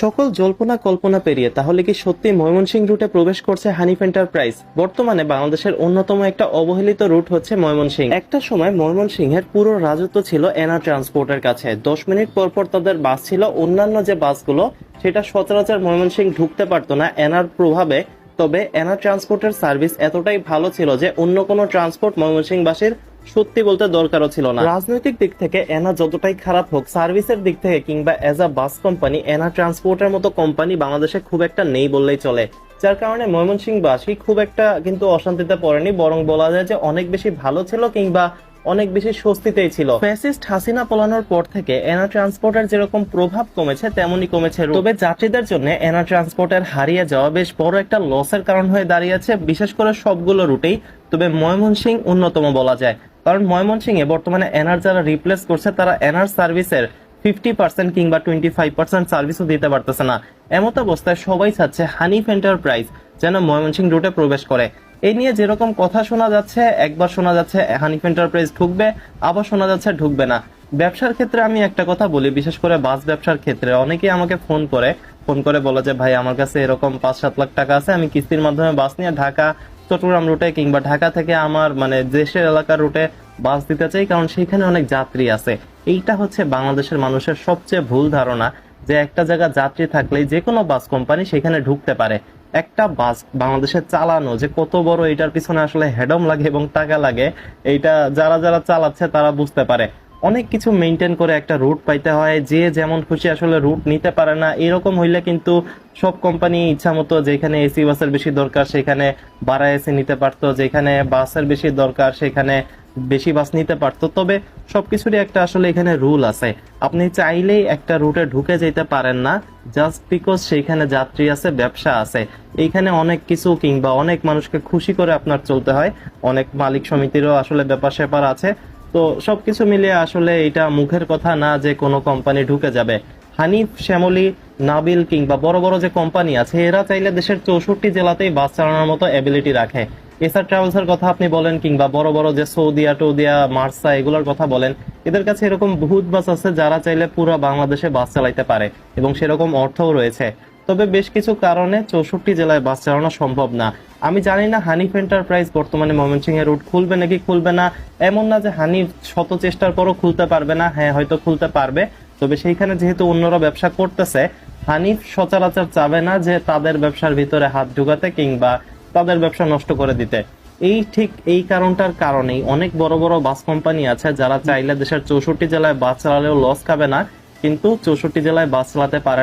সকল জল্পনা কল্পনা পেরিয়ে, তাহলে কি সত্যি ময়মনসিংহ রুটে প্রবেশ করছে হানিফ এন্টারপ্রাইজ? বর্তমানে বাংলাদেশের অন্যতম একটা অবহেলিত রুট হচ্ছে ময়মনসিংহ। একটা সময় ময়মনসিংহের পুরো রাজত্ব ছিল এনা ট্রান্সপোর্টের কাছে। দশ মিনিট পর পর তাদের বাস ছিল, অন্যান্য যে বাসগুলো, সেটা সচরাচর ময়মনসিংহ ঢুকতে পারতো না এনার প্রভাবে। তবে এনা ট্রান্সপোর্টের সার্ভিস এতটাই ভালো ছিল যে অন্য কোনো ট্রান্সপোর্ট ময়মনসিংহবাসীর সত্যি বলতে দরকারও ছিল না। রাজনৈতিক দিক থেকে এনা যতটাই খারাপ হোক, সার্ভিসের দিক থেকে কিংবা এজ আ বাস কোম্পানি এনা ট্রান্সপোর্টের মতো কোম্পানি বাংলাদেশে খুব একটা নেই বললেই চলে। যার কারণে ময়মনসিংহবাসী খুব একটা কিন্তু অশান্তিতে পড়েনি, বরং বলা যায় যে অনেক বেশি ভালো ছিল কিংবা অনেক বেশি স্বস্তিতেই ছিল। ফ্যাসিস্ট হাসিনা পলানোর পর থেকে এনা ট্রান্সপোর্টের যেরকম প্রভাব কমেছে, তেমনই কমেছে। তবে যাত্রীদের জন্য এনা ট্রান্সপোর্টের হারিয়ে যাওয়া বেশ বড় একটা লসের কারণ হয়ে দাঁড়িয়েছে বিশেষ করে সবগুলো রুটেই। তবে ময়মনসিংহ অন্যতম বলা যায়। কারণ ময়মনসিংহে বর্তমানে এনার যারা রিপ্লেস করছে, তারা এনার সার্ভিসের ফিফটি পার্সেন্ট কিংবা টোয়েন্টি ফাইভ পার্সেন্ট সার্ভিসও দিতে পারতেছে না। এমত অবস্থায় সবাই চাচ্ছে হানিফ এন্টারপ্রাইজ যেন ময়মনসিং রুটে প্রবেশ করে। এই নিয়ে যেরকম কথা শোনা যাচ্ছে, একবার শোনা যাচ্ছে হানিফ এন্টারপ্রাইজ ঢুকবে, আবার শোনা যাচ্ছে, ঢুকবে না। ব্যবসার ক্ষেত্রে আমি একটা কথা বলি, বিশেষ করে বাস ব্যবসার ক্ষেত্রে। অনেকেই আমাকে ফোন করে ফোন করে বলে যে, ভাই, আমার কাছে এরকম পাঁচ সাত লাখ টাকা আছে, আমি কিস্তির মাধ্যমে বাস নিয়ে ঢাকা, চট্টগ্রাম রুটে কিংবা ঢাকা থেকে আমার মানে দেশের এলাকার রুটে বাস দিতে চাই, কারণ সেখানে অনেক যাত্রী আছে। এইটা হচ্ছে বাংলাদেশের মানুষের সবচেয়ে ভুল ধারণা। যে একটা জায়গা যাত্রী থাকলে যে কোনো বাস কোম্পানি সেখানে ঢুকতে পারে। একটা বাস বাংলাদেশে চালানো যে কত বড় এটার পিছনে আসলে হেডম লাগে এবং টাকা লাগে, এইটা যারা যারা চালাচ্ছে তারা বুঝতে পারে। অনেক কিছু মেনটেন করে একটা রুট পাইতে হয়, যে যেমন খুশি আসলে রুট নিতে পারে না, এরকম হইলে কিন্তু সব কোম্পানি ইচ্ছা মতো যেখানে এসি বাসের বেশি দরকার সেখানে বাড়া এসি নিতে পারতো, যেখানে বাসের বেশি দরকার সেখানে বেশি বাস নিতে পারতো। তবে সবকিছুরই একটা আসলে এখানে রুল আছে। আপনি চাইলেই একটা রুটে ঢুকে যেতে পারেন না। জাস্ট বিকজ সেইখানে যাত্রী আছে, ব্যবসা আছে। এইখানে অনেক কিছু কিংবা অনেক মানুষকে খুশি করে আপনার চলতে হয়। অনেক মালিক সমিতিরও আসলে ব্যাপার স্যাপার আছে। তো সবকিছু মিলিয়ে আসলে এটা মুখের কথা না যে কোনো কোম্পানি ঢুকে যাবে। হানিফ, শ্যামলী, নাবিল কিংবা বড় বড় যে কোম্পানি আছে, এরা চাইলে দেশের চৌষট্টি জেলাতেই বাস চালানোর মতো এবিলিটি রাখে। এসআর ট্রাভেলস এর কথা আপনি বলেন কিংবা বড় বড় যে সৌদিয়া, টৌদিয়া, মার্সা, এগুলোর কথা বলেন, এদের কাছে এরকম বহুত বাস আছে যারা চাইলে পুরো বাংলাদেশে বাস চালাইতে পারে এবং সেরকম অর্থও রয়েছে। তবে বেশ কিছু কারণে চৌষট্টি জেলায় বাস চালানো সম্ভব না। আমি জানি না হানিফ এন্টারপ্রাইজ বর্তমানে ময়মনসিংহ রুট খুলবে নাকি খুলবে না। এমন না যে হানিফ শত চেষ্টার পরও খুলতে পারবে না। হ্যাঁ হয়তো খুলতে পারবে। তবে সেইখানে যেহেতু অন্যরা ব্যবসা করতেছে, হানিফ সচরাচর চাবে না যে তাদের ব্যবসার ভিতরে হাত ঢুকাতে কিংবা তাদের ব্যবসা নষ্ট করে দিতে। এই ঠিক এই কারণটার কারণেই অনেক বড় বড় বাস কোম্পানি আছে যারা চাইলে দেশের চৌষট্টি জেলায় বাস চালালেও লস খাবে না, কিন্তু চৌষট্টি জেলায় বাস চালাতে পারে